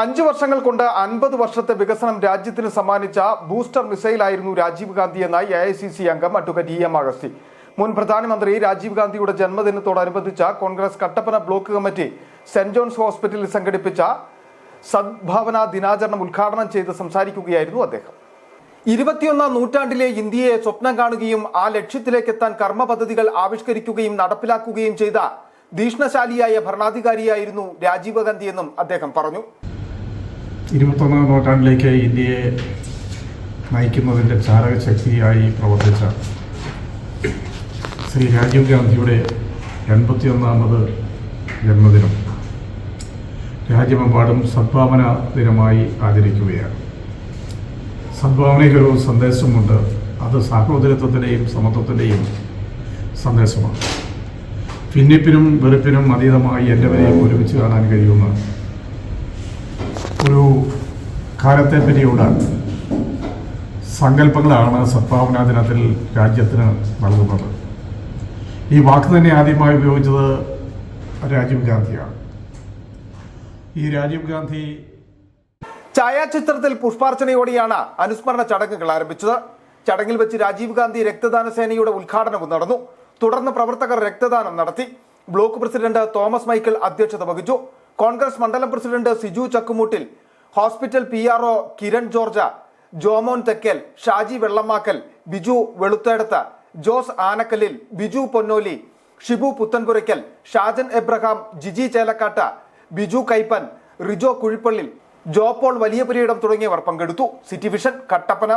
അഞ്ചു വർഷങ്ങൾ കൊണ്ട് അൻപത് വർഷത്തെ വികസനം രാജ്യത്തിന് സമ്മാനിച്ച ബൂസ്റ്റർ മിസൈലായിരുന്നു രാജീവ് ഗാന്ധി എന്നായി എ ഐ സി സി അംഗം അഡ്വക്കേറ്റ് ഇ എം അഗസ്തി മുൻ പ്രധാനമന്ത്രി രാജീവ് ഗാന്ധിയുടെ ജന്മദിനത്തോടനുബന്ധിച്ച Congress Kattappana block committee Saint John's ഹോസ്പിറ്റലിൽ സംഘടിപ്പിച്ച സദ്ഭാവന ദിനാചരണം ഉദ്ഘാടനം ചെയ്ത് സംസാരിക്കുകയായിരുന്നു അദ്ദേഹം. ഇരുപത്തിയൊന്നാം നൂറ്റാണ്ടിലെ ഇന്ത്യയെ സ്വപ്നം കാണുകയും ആ ലക്ഷ്യത്തിലേക്ക് എത്താൻ കർമ്മ പദ്ധതികൾ ആവിഷ്കരിക്കുകയും നടപ്പിലാക്കുകയും ചെയ്ത ഭീഷ്ണശാലിയായ ഭരണാധികാരിയായിരുന്നു രാജീവ് ഗാന്ധിയെന്നും അദ്ദേഹം പറഞ്ഞു. ഇരുപത്തൊന്നാം നൂറ്റാണ്ടിലേക്ക് ഇന്ത്യയെ നയിക്കുന്നതിന്റെ ചാലകശക്തിയായി പ്രവർത്തിച്ച ശ്രീ രാജീവ് ഗാന്ധിയുടെ എൺപത്തിയൊന്നാമത് ജന്മദിനം രാജ്യമെമ്പാടും സദ്ഭാവന ദിനമായി ആചരിക്കുകയാണ്. സദ്ഭാവനയ്ക്കൊരു സന്ദേശമുണ്ട്. അത് സാഹോദര്യത്വത്തിന്റെയും സമത്വത്തിന്റെയും സന്ദേശമാണ്. ഭിന്നിപ്പിനും വെറുപ്പിനും അതീതമായി എല്ലാവരെയും ഒരുമിച്ച് കാണാൻ കഴിയുന്ന ഒരു കാലത്തെ പറ്റിയുള്ള സങ്കല്പങ്ങളാണ് സദ്ഭാവന ദിനത്തിൽ രാജ്യത്തിന് നൽകുന്നത്. ഈ വാക്ക് തന്നെ ആദ്യമായി ഉപയോഗിച്ചത് രാജീവ് ഗാന്ധിയാണ്. ഈ രാജീവ് ഗാന്ധി ഛായാചിത്രത്തിൽ പുഷ്പാർച്ചനയോടെയാണ് അനുസ്മരണ ചടങ്ങുകൾ ആരംഭിച്ചത്. ചടങ്ങിൽ വെച്ച് രാജീവ് ഗാന്ധി രക്തദാന സേനയുടെ ഉദ്ഘാടനവും നടന്നു. തുടർന്ന് പ്രവർത്തകർ രക്തദാനം നടത്തി. ബ്ലോക്ക് പ്രസിഡന്റ് തോമസ് മൈക്കിൾ അധ്യക്ഷത വഹിച്ചു. കോൺഗ്രസ് മണ്ഡലം president Siju Chakkumoottil hospital P R O Kiran George Jomon Thekkal Shaji Vellamakkal Biju Veluthedath Jose Anakkalil Biju Ponnoli Shibu Puthenpurackal Shajan Abraham Jiji Chelakkat Biju Kaippan Rijo Kuzhippally Jopaul Valiya Purayidam തുടങ്ങിയവർ പങ്കെടുത്തു. City vision Kattappana.